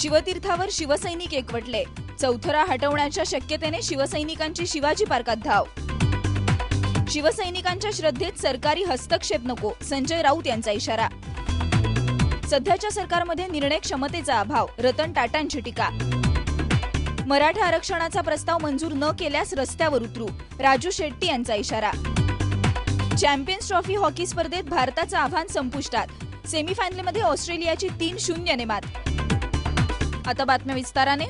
शिवतीर्थावर शिवसैनिक एकवटले. चौथरा हटवण्याच्या शक्यतेने शिवसैनिकांची शिवाजी पार्कात धाव. शिवसैनिकांच्या श्रद्धेत सरकारी हस्तक्षेप नको संजय राऊत यांचा इशारा. सध्याच्या सरकारमध्ये निर्णय क्षमतेचा अभाव रतन टाटांची टीका. मराठा आरक्षणाचा प्रस्ताव मंजूर न केल्यास रस्त्यावर उतरू राजू शेट्टी यांचा इशारा. चॅम्पियन्स ट्रॉफी हॉकी स्पर्धेत भारताचं आव्हान संपुष्टात. सेमीफायनलमध्ये ऑस्ट्रेलियाची तीन शून्यने मात. आता बातम्या विस्ताराने.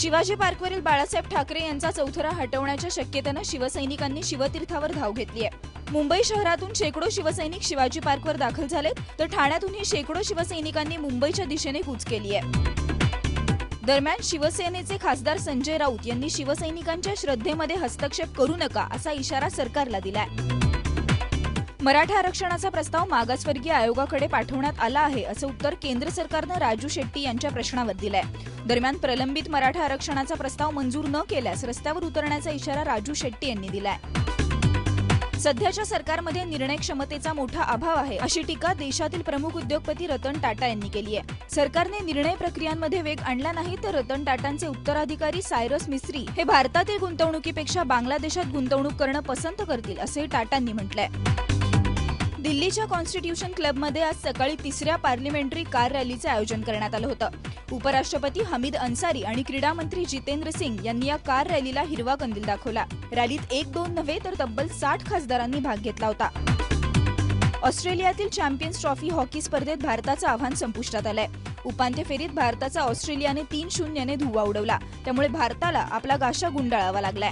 शिवाजी पार्कवरील बाळासाहेब ठाकरे यांचा चौथरा हटवण्याच्या शक्यतेनं शिवसैनिकांनी शिवतीर्थावर धाव घेतली आहे मुंबई शहरातून शेकडो शिवसैनिक शिवाजी पार्कवर दाखल झालेत तर ठाण्यातूनही शेकडो शिवसैनिकांनी मुंबईच्या दिशेने कूच केली आहे दरम्यान शिवसेनेचे खासदार संजय राऊत यांनी शिवसैनिकांच्या श्रद्धेमध्ये हस्तक्षेप करू नका असा इशारा सरकारला दिलाय. मराठा आरक्षणाचा प्रस्ताव मागासवर्गीय आयोगाकडे पाठवण्यात आला आहे असं उत्तर केंद्र सरकारनं राजू शेट्टी यांच्या प्रश्नावर दिलंय. दरम्यान प्रलंबित मराठा आरक्षणाचा प्रस्ताव मंजूर न केल्यास रस्त्यावर उतरण्याचा इशारा राजू शेट्टी यांनी दिलाय. सध्याच्या सरकारमध्ये निर्णय क्षमतेचा मोठा अभाव आहे अशी टीका देशातील प्रमुख उद्योगपती रतन टाटा यांनी केली आहे सरकारने निर्णय प्रक्रियांमध्ये वेग आणला नाही तर रतन टाटांचे उत्तराधिकारी सायरस मिस्त्री हे भारतातील गुंतवणुकीपेक्षा बांगलादेशात गुंतवणूक करणं पसंत करतील असंही टाटांनी म्हटलंय. दिल्लीच्या कॉन्स्टिट्यूशन क्लबमध्ये आज सकाळी तिसऱ्या पार्लिमेंटरी कार रॅलीचं आयोजन करण्यात आलं होतं. उपराष्ट्रपती हमीद अन्सारी आणि क्रीडा मंत्री जितेंद्र सिंग यांनी या कार रॅलीला हिरवा कंदील दाखवला. रॅलीत एक दोन नव्हे तर तब्बल साठ खासदारांनी भाग घेतला होता. ऑस्ट्रेलियातील चॅम्पियन्स ट्रॉफी हॉकी स्पर्धेत भारताचं आव्हान संपुष्टात आलंय. उपांत्य फेरीत भारताचा ऑस्ट्रेलियाने तीन शून्यने धुवा उडवला. त्यामुळे भारताला आपला गाशा गुंडाळावा लागलाय.